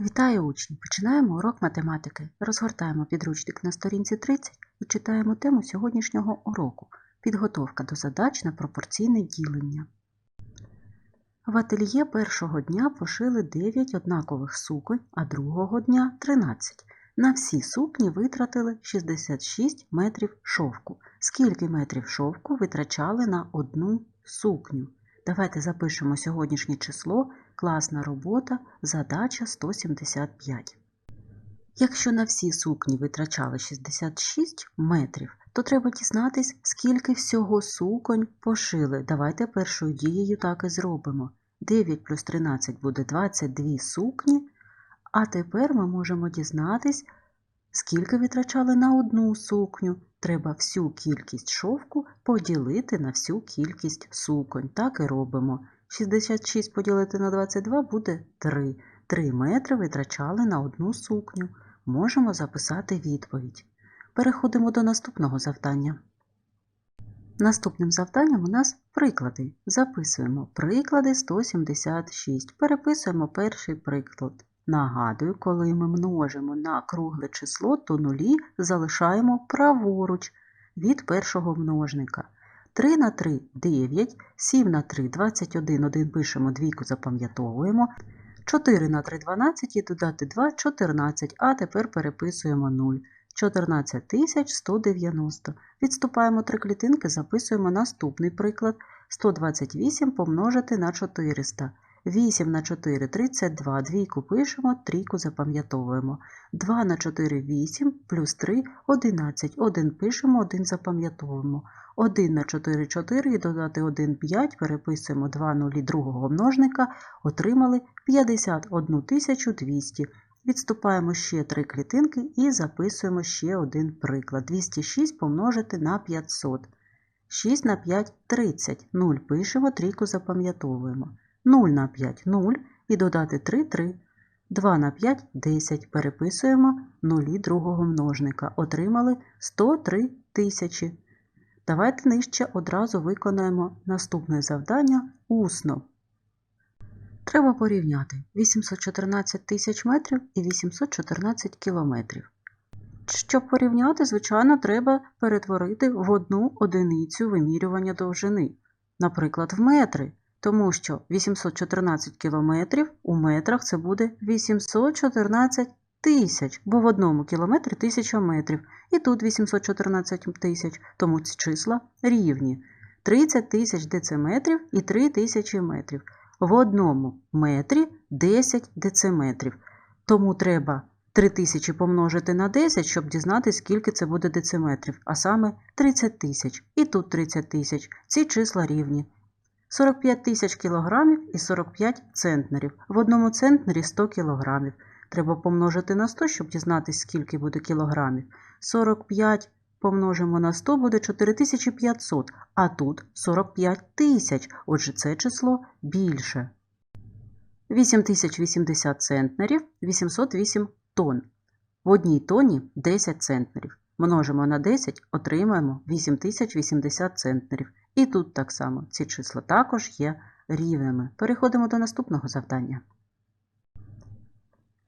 Вітаю учні! Починаємо урок математики. Розгортаємо підручник на сторінці 30 і читаємо тему сьогоднішнього уроку Підготовка до задач на пропорційне ділення. В ательє першого дня пошили 9 однакових суконь, а другого дня 13. На всі сукні витратили 66 метрів шовку. Скільки метрів шовку витрачали на одну сукню? Давайте запишемо сьогоднішнє число, класна робота, задача 175. Якщо на всі сукні витрачали 66 метрів, то треба дізнатись, скільки всього суконь пошили. Давайте першою дією так і зробимо. 9 плюс 13 буде 22 сукні, а тепер ми можемо дізнатись, скільки витрачали на одну сукню. Треба всю кількість шовку поділити на всю кількість суконь. Так і робимо. 66 поділити на 22 буде 3. 3 метри витрачали на одну сукню. Можемо записати відповідь. Переходимо до наступного завдання. Наступним завданням у нас приклади. Записуємо приклади 176. Переписуємо перший приклад. Нагадую, коли ми множимо на кругле число, то нулі залишаємо праворуч від першого множника. 3 на 3 – 9, 7 на 3 – 21, 1 пишемо, двійку запам'ятовуємо. 4 на 3 – 12 і додати 2 – 14, а тепер переписуємо 0. 14 190. Відступаємо три клітинки, записуємо наступний приклад. 128 помножити на 400. 8 на 4 – 32, двійку пишемо, трійку запам'ятовуємо. 2 на 4 – 8, плюс 3 – 11, 1 пишемо, 1 запам'ятовуємо. 1 на 4 – 4 і додати 1 – 5, переписуємо 2 нулі другого множника, отримали 51 200. Відступаємо ще три клітинки і записуємо ще один приклад. 206 помножити на 500. 6 на 5 – 30. 0 пишемо, трійку запам'ятовуємо. 0 на 5 – 0 і додати 3 – 3. 2 на 5 – 10. Переписуємо нулі другого множника. Отримали 103 тисячі. Давайте нижче одразу виконаємо наступне завдання усно. Треба порівняти 814 тисяч метрів і 814 кілометрів. Щоб порівняти, звичайно, треба перетворити в одну одиницю вимірювання довжини, наприклад, в метри, тому що 814 кілометрів у метрах це буде 814 тисяч, бо в одному кілометрі 1000 метрів, і тут 814 тисяч, тому ці числа рівні. 30 тисяч дециметрів і 3 тисячі метрів. В одному метрі 10 дециметрів. Тому треба 3000 помножити на 10, щоб дізнатися, скільки це буде дециметрів, а саме 30 тисяч. І тут 30 тисяч. Ці числа рівні. 45 тисяч кілограмів і 45 центнерів. В одному центнері 100 кілограмів. Треба помножити на 100, щоб дізнатися, скільки буде кілограмів. 45 помножимо на 100 буде 4500, а тут 45 тисяч, отже це число більше. 8080 центнерів 808 тонн. В одній тоні 10 центнерів. Множимо на 10, отримаємо 8080 центнерів. І тут так само ці числа також є рівними. Переходимо до наступного завдання.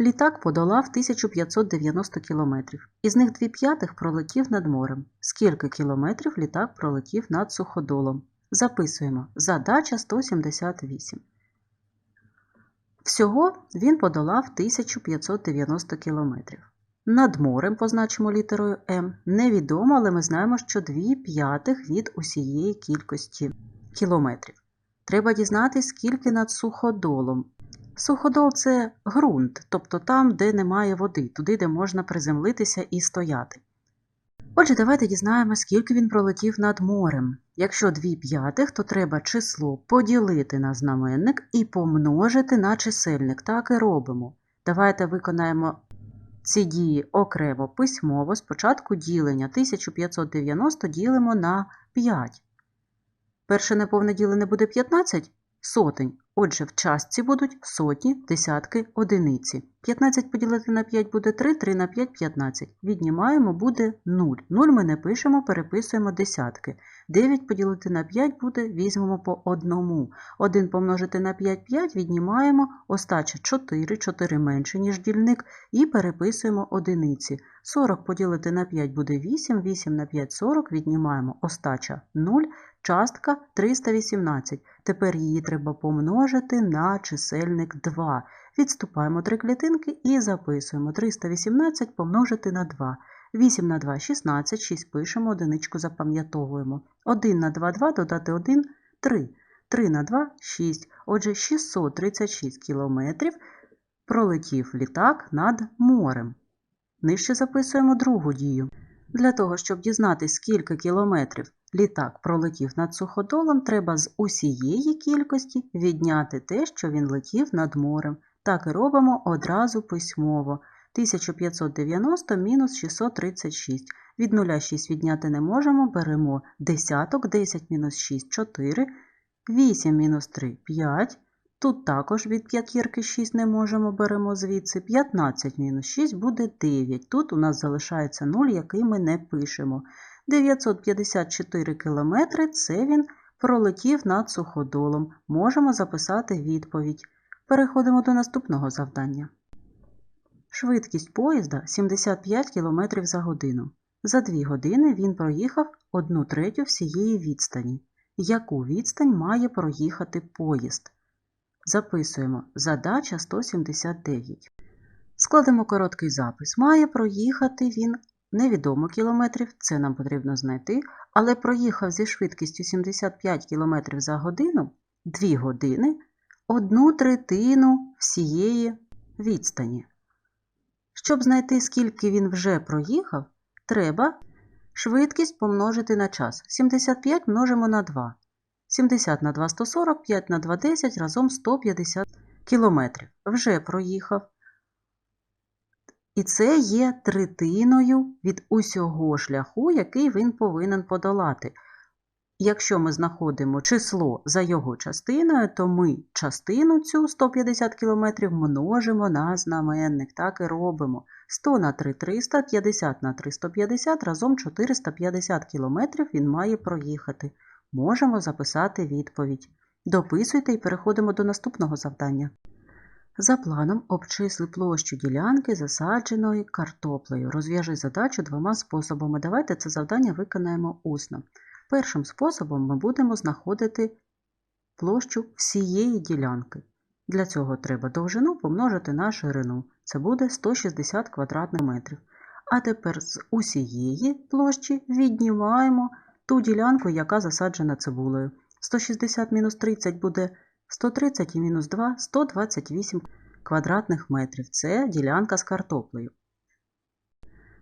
Літак подолав 1590 кілометрів. Із них дві п'ятих пролетів над морем. Скільки кілометрів літак пролетів над суходолом? Записуємо. Задача 178. Всього він подолав 1590 кілометрів. Над морем позначимо літерою М. Невідомо, але ми знаємо, що дві п'ятих від усієї кількості кілометрів. Треба дізнатися, скільки над суходолом. Суходол це ґрунт, тобто там, де немає води, туди, де можна приземлитися і стояти. Отже, давайте дізнаємося, скільки він пролетів над морем. Якщо 2 п'ятих, то треба число поділити на знаменник і помножити на чисельник. Так і робимо. Давайте виконаємо ці дії окремо письмово. Спочатку ділення 1590 ділимо на 5. Перше неповне ділене буде 15 сотень. Отже, в частці будуть сотні, десятки, одиниці. 15 поділити на 5 буде 3, 3 на 5 – 15. Віднімаємо буде 0. 0 ми не пишемо, переписуємо десятки. 9 поділити на 5 буде, візьмемо по одному. 1 помножити на 5 – 5, віднімаємо остача 4, 4 менше, ніж дільник, і переписуємо одиниці. 40 поділити на 5 буде 8, 8 на 5 – 40, віднімаємо остача 0, частка 318. Тепер її треба помножити на чисельник 2. Відступаємо три клітинки і записуємо 318 помножити на 2. 8 на 2 – 16, 6 пишемо, одиничку запам'ятовуємо. 1 на 2 – 2, додати 1 – 3. 3 на 2 – 6. Отже, 636 кілометрів пролетів літак над морем. Нижче записуємо другу дію. Для того, щоб дізнатися, скільки кілометрів літак пролетів над суходолом, треба з усієї кількості відняти те, що він летів над морем. Так і робимо одразу письмово. 1590 мінус 636. Від 0 6 відняти не можемо, беремо десяток, 10 мінус 6 – 4, 8 мінус 3 – 5. Тут також від п'ятірки 6 не можемо, беремо звідси. 15 мінус 6 буде 9. Тут у нас залишається 0, який ми не пишемо. 954 кілометри – це він пролетів над суходолом. Можемо записати відповідь. Переходимо до наступного завдання. Швидкість поїзда 75 км за годину. За 2 години він проїхав 1 третю всієї відстані. Яку відстань має проїхати поїзд? Записуємо задача 179. Складемо короткий запис. Має проїхати він невідомо кілометрів, це нам потрібно знайти, але проїхав зі швидкістю 75 км за годину 2 години, одну третину всієї відстані. Щоб знайти, скільки він вже проїхав, треба швидкість помножити на час. 75 множимо на 2. 70 на 2 – 140, 5 на 2 – 10, разом 150 кілометрів. Вже проїхав. І це є третиною від усього шляху, який він повинен подолати. Якщо ми знаходимо число за його частиною, то ми частину цю 150 км множимо на знаменник. Так і робимо. 100 на 3 – 300, 50 на 3 – 150, разом 450 км він має проїхати. Можемо записати відповідь. Дописуйте і переходимо до наступного завдання. За планом обчисли площу ділянки засадженої картоплею. Розв'яжи задачу двома способами. Давайте це завдання виконаємо усно. Першим способом ми будемо знаходити площу всієї ділянки. Для цього треба довжину помножити на ширину. Це буде 160 квадратних метрів. А тепер з усієї площі віднімаємо ту ділянку, яка засаджена цибулею. 160 мінус 30 буде 130 і мінус 2 – 128 квадратних метрів. Це ділянка з картоплею.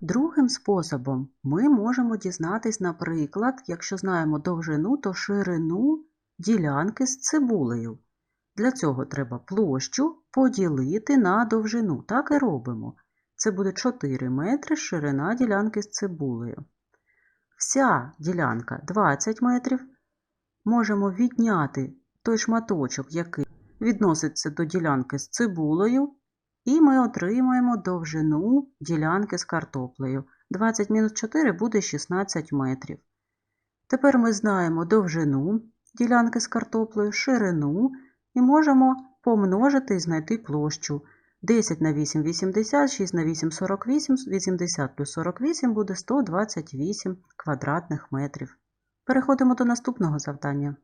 Другим способом ми можемо дізнатись, наприклад, якщо знаємо довжину, то ширину ділянки з цибулею. Для цього треба площу поділити на довжину. Так і робимо. Це буде 4 метри ширина ділянки з цибулею. Вся ділянка 20 метрів. Можемо відняти той шматочок, який відноситься до ділянки з цибулею, і ми отримаємо довжину ділянки з картоплею. 20 мінус 4 буде 16 метрів. Тепер ми знаємо довжину ділянки з картоплею, ширину і можемо помножити і знайти площу. 10 на 8 – 80, 6 на 8 – 48, 80 плюс 48 буде 128 квадратних метрів. Переходимо до наступного завдання.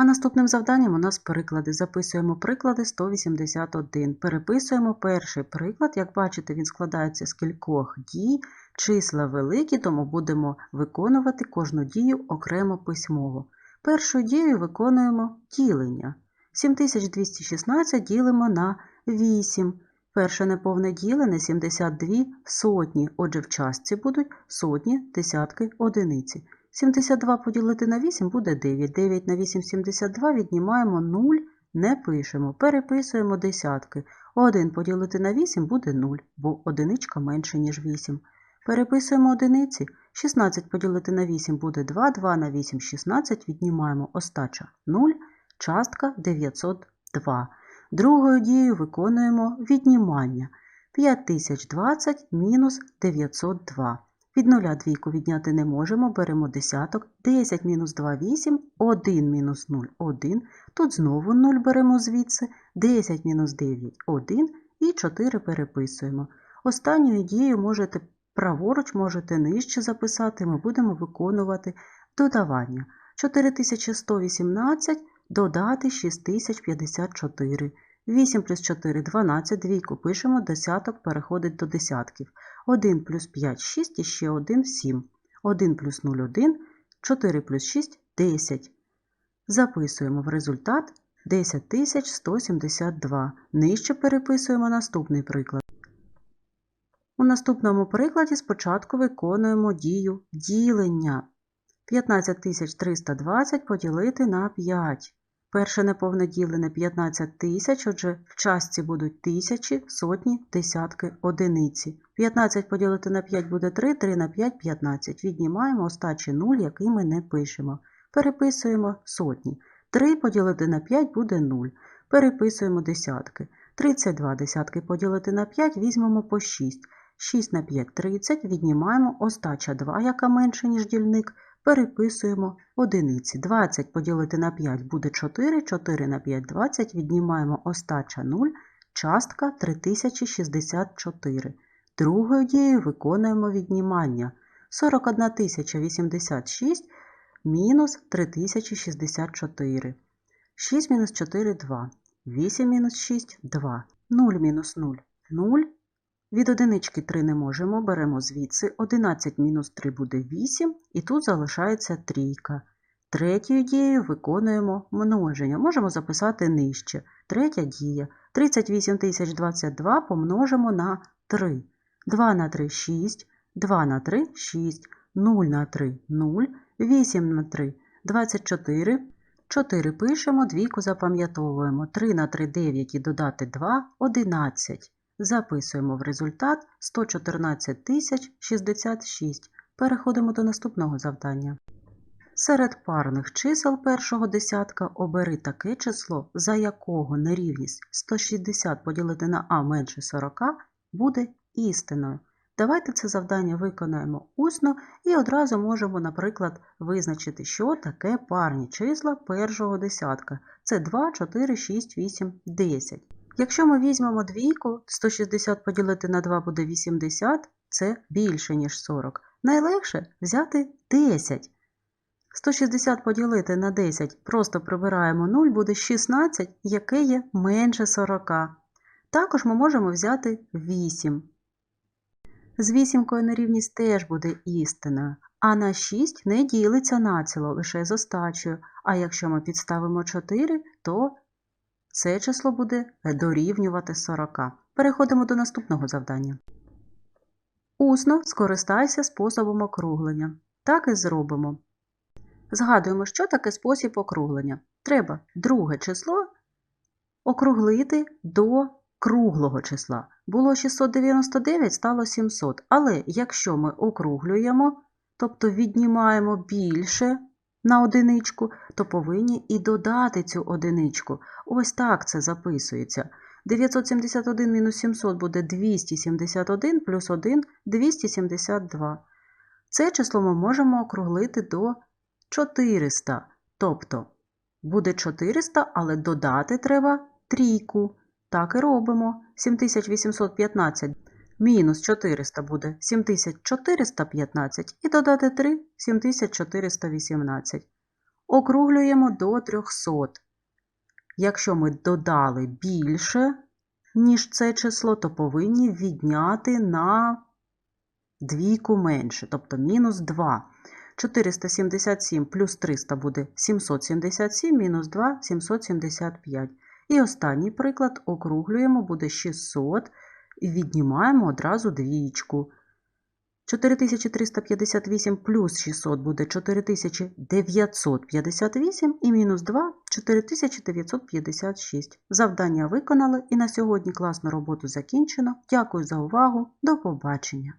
А наступним завданням у нас переклади. Записуємо приклади 181. Переписуємо перший приклад. Як бачите, він складається з кількох дій. Числа великі, тому будемо виконувати кожну дію окремо письмово. Першу дію виконуємо ділення. 7216 ділимо на 8. Перше неповне ділене 72 сотні. Отже, в частці будуть сотні, десятки, одиниці. 72 поділити на 8 буде 9. 9 на 8 – 72, віднімаємо 0, не пишемо. Переписуємо десятки. 1 поділити на 8 буде 0, бо одиничка менше, ніж 8. Переписуємо одиниці. 16 поділити на 8 буде 2, 2 на 8 – 16, віднімаємо остача 0, частка 902. Другою дією виконуємо віднімання. 5020 мінус 902. Від нуля двійку відняти не можемо, беремо десяток. 10 мінус 2 – 8, 1 мінус 0 – 1. Тут знову 0 беремо звідси, 10 мінус 9 – 1 і 4 переписуємо. Останньою дією можете праворуч, можете нижче записати, ми будемо виконувати додавання. 4118 додати 6054. 8 плюс 4 – 12, двійку пишемо, десяток переходить до десятків. 1 плюс 5 – 6 і ще 1 – 7. 1 плюс 0 – 1, 4 плюс 6 – 10. Записуємо в результат 10172. Нижче переписуємо наступний приклад. У наступному прикладі спочатку виконуємо дію ділення. 15320 поділити на 5. Перше неповне ділене 15 тисяч, отже, в частці будуть тисячі, сотні, десятки, одиниці. 15 поділити на 5 буде 3, 3 на 5 – 15. Віднімаємо остачі 0, який ми не пишемо. Переписуємо сотні. 3 поділити на 5 буде 0. Переписуємо десятки. 32 десятки поділити на 5 візьмемо по 6. 6 на 5 – 30, віднімаємо остача 2, яка менше, ніж дільник, переписуємо одиниці. 20 поділити на 5 буде 4, 4 на 5 – 20, віднімаємо остача 0, частка 3064. Другою дією виконуємо віднімання. 41 086 мінус 3064. 6 мінус 4 – 2. 8 мінус 6 – 2. 0 мінус 0 – 0. Від одинички 3 не можемо, беремо звідси. 11 мінус 3 буде 8, і тут залишається трійка. Третьою дією виконуємо множення. Можемо записати нижче. Третя дія. 38022 помножимо на 3. 2 на 3 – 6, 2 на 3 – 6, 0 на 3 – 0, 8 на 3 – 24. 4 пишемо, двійку запам'ятовуємо. 3 на 3 – 9 і додати 2 – 11. Записуємо в результат 114 тисяч 66. Переходимо до наступного завдання. Серед парних чисел першого десятка обери таке число, за якого нерівність 160 поділити на а менше 40 буде істиною. Давайте це завдання виконаємо усно і одразу можемо, наприклад, визначити, що таке парні числа першого десятка. Це 2, 4, 6, 8, 10. Якщо ми візьмемо двійку, 160 поділити на 2 буде 80, це більше, ніж 40. Найлегше взяти 10. 160 поділити на 10, просто прибираємо 0, буде 16, яке є менше 40. Також ми можемо взяти 8. З вісімкою нерівність теж буде істиною, а на 6 не ділиться націло, лише з остачею. А якщо ми підставимо 4, то це число буде дорівнювати 40. Переходимо до наступного завдання. Усно скористайся способом округлення. Так і зробимо. Згадуємо, що таке спосіб округлення. Треба друге число округлити до круглого числа. Було 699, стало 700. Але якщо ми округлюємо, тобто віднімаємо більше на одиничку, то повинні і додати цю одиничку. Ось так це записується. 971 мінус 700 буде 271 плюс 1 272. Це число ми можемо округлити до 400. Тобто буде 400, але додати треба трійку. Так і робимо. 7815 мінус 400 буде 7415 і додати 3 7418. Округлюємо до 300. Якщо ми додали більше, ніж це число, то повинні відняти на двійку менше, тобто мінус 2. 477 плюс 300 буде 777, мінус 2 – 775. І останній приклад округлюємо, буде 600 і віднімаємо одразу двічку. 4358 плюс 600 буде 4958 і мінус 2 – 4956. Завдання виконали і на сьогодні класну роботу закінчено. Дякую за увагу. До побачення!